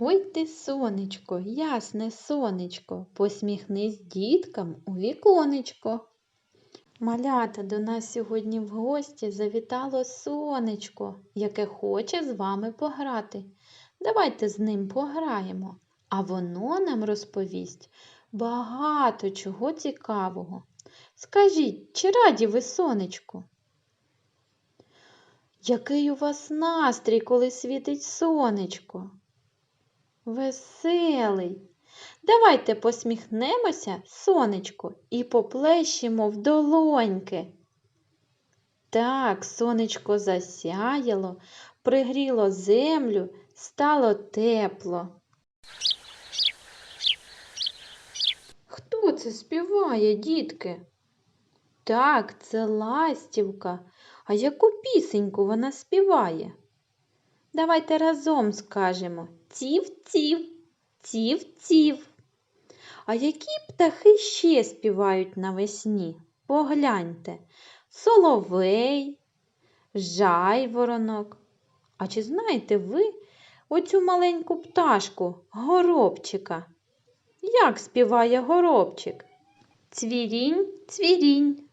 Ой ти, сонечко, ясне сонечко, посміхнись діткам у віконечко. Малята, до нас сьогодні в гості завітало сонечко, яке хоче з вами пограти. Давайте з ним пограємо, а воно нам розповість багато чого цікавого. Скажіть, чи раді ви сонечку? Який у вас настрій, коли світить сонечко? Веселий. Давайте посміхнемося, сонечко, і поплещемо в долоньки. Так, сонечко засяяло, пригріло землю, стало тепло. Хто це співає, дітки? Так, це ластівка. А яку пісеньку вона співає? Давайте разом скажемо ців-ців, ців-ців. А які птахи ще співають навесні? Погляньте, соловей, жайворонок. А чи знаєте ви оцю маленьку пташку, горобчика? Як співає горобчик? Цвірінь, цвірінь.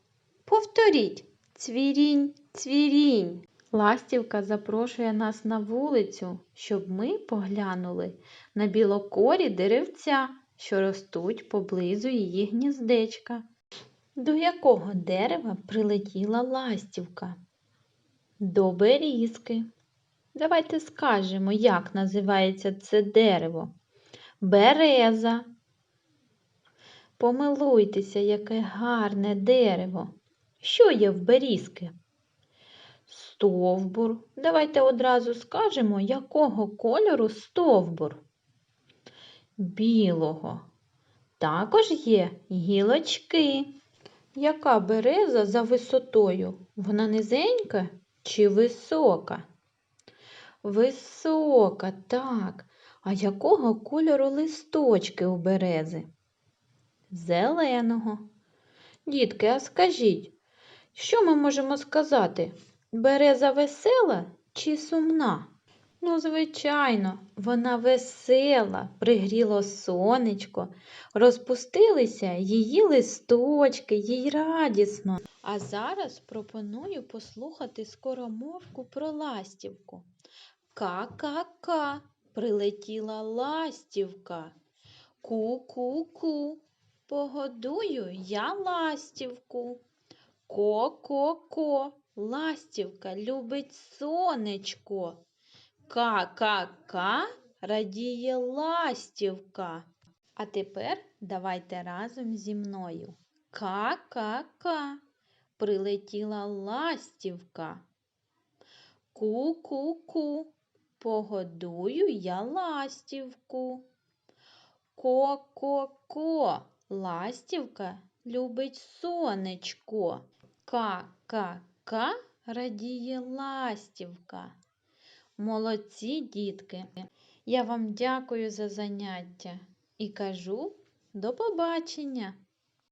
Повторіть цвірінь, цвірінь. Ластівка запрошує нас на вулицю, щоб ми поглянули на білокорі деревця, що ростуть поблизу її гніздечка. До якого дерева прилетіла ластівка? До берізки. Давайте скажемо, як називається це дерево. Береза. Помилуйтеся, яке гарне дерево. Що є в берізки? Стовбур. Давайте одразу скажемо, якого кольору стовбур. Білого. Також є гілочки. Яка береза за висотою? Вона низенька чи висока? Висока, так. А якого кольору листочки у берези? Зеленого. Дітки, а скажіть, що ми можемо сказати? Береза весела чи сумна? Ну, звичайно, вона весела, пригріло сонечко, розпустилися її листочки, їй радісно. А зараз пропоную послухати скоромовку про ластівку. Ка-ка-ка, прилетіла ластівка. Ку-ку-ку, погодую я ластівку. Ко-ко-ко, ластівка любить сонечко. Ка-ка-ка, радіє ластівка. А тепер давайте разом зі мною. Ка-ка-ка, прилетіла ластівка. Ку-ку-ку, погодую я ластівку. Ко-ко-ко, ластівка любить сонечко. Ка-ка-ка радіє ластівка. Молодці, дітки! Я вам дякую за заняття і кажу до побачення!